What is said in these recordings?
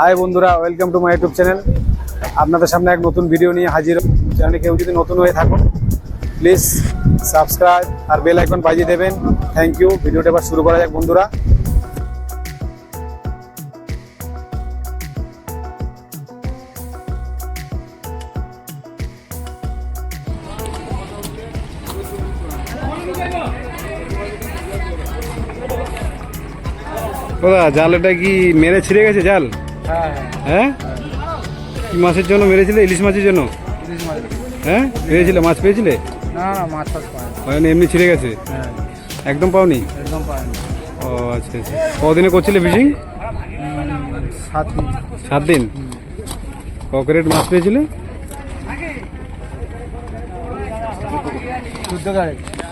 High বন্ধুরা welcome to my YouTube channel আপনাদের সামনে এক নতুন ভিডিও নিয়ে হাজির চ্যানেলে কেউ যদি নতুন হয়ে থাকুন প্লিজ সাবস্ক্রাইব আর বেল আইকন বাজিয়ে দেবেন। থ্যাংক ইউ ভিডিওটা এবার শুরু করা যাক বন্ধুরা। দাদা কি মেরে ছিঁড়ে গেছে, জাল? হ্যাঁ? কি মাছের জন্য মেরেছিলে? ইলিশ মাছের জন্য? হ্যাঁ? পেয়েছিলে মাছ পেয়েছিলে? না মানে এমনি ছিঁড়ে গেছে? একদম পাওনি? ও আচ্ছা আচ্ছা। কদিনে করছিলে ফিশিং? সাত দিন। সাত ককরেট মাছ পেয়েছিলে?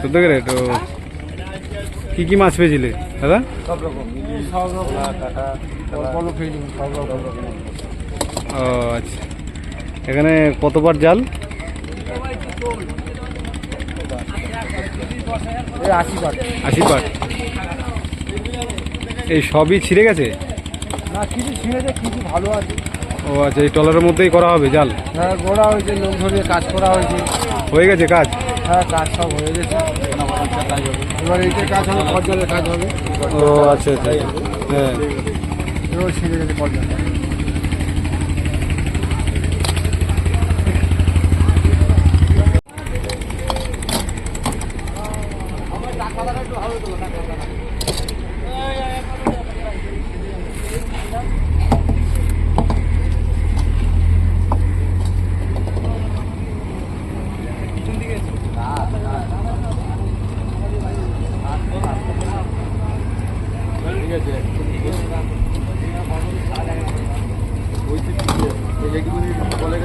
চোদ্দ ক্যারেট, ও। কি কি মাছ পেয়েছিলে, দাদা? সব রকম সব রকম। ও আচ্ছা। এখানে কতবার জাল? আশি পাট। এই সবই ছিঁড়ে গেছে? না কিছু ছিঁড়েছে কিছু ভালো আছে। ও আচ্ছা এই টলারের মধ্যেই করা হবে জাল? হ্যাঁ গোড়া হয়েছে লোক ধরিয়ে কাজ করা হয়েছে। হয়ে গেছে কাজ? হ্যাঁ কাজ সব হয়ে গেছে। এবার এইটা কাজ হবে কাজ হবে। ও আচ্ছা আচ্ছা। হ্যাঁ। এবার ছিঁড়ে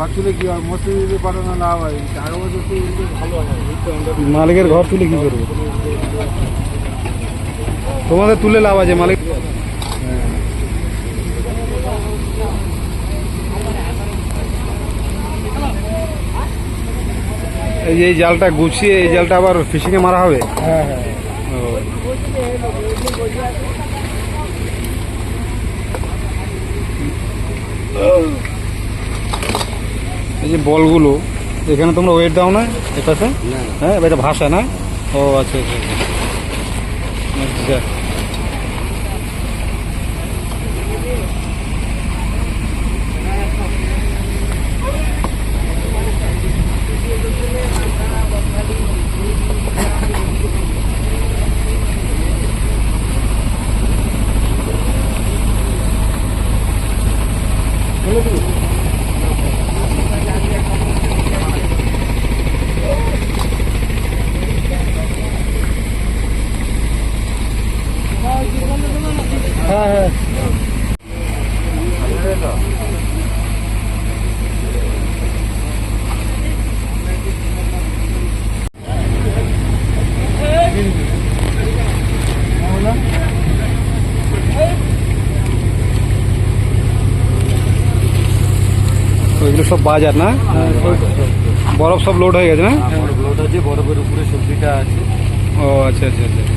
ঘর তুলে কি হয় মসজিদ দিতে পারে না লাভ হয় টাকা পয়সা তো ভালো হয় মালিকের ঘর তুলে কি করবে? তোমাদের তুলে লাভ আছে মালিক। এই যে জালটা গুছিয়ে এই জালটা আবার ফিশিংয়ে মারা হবে? হ্যাঁ হ্যাঁ। এই যে বলগুলো এখানে তোমরা ওয়েট দাও না এটাতে? হ্যাঁ এটা ভাষা না? ও আচ্ছা আচ্ছা আচ্ছা। আচ্ছা হ্যাঁ হ্যাঁ ওইগুলো সব বাজার না বরফ সব লোড হয়ে গেছে না লোড আছে বরফের উপরে সবজিটা আছে ও আচ্ছা আচ্ছা আচ্ছা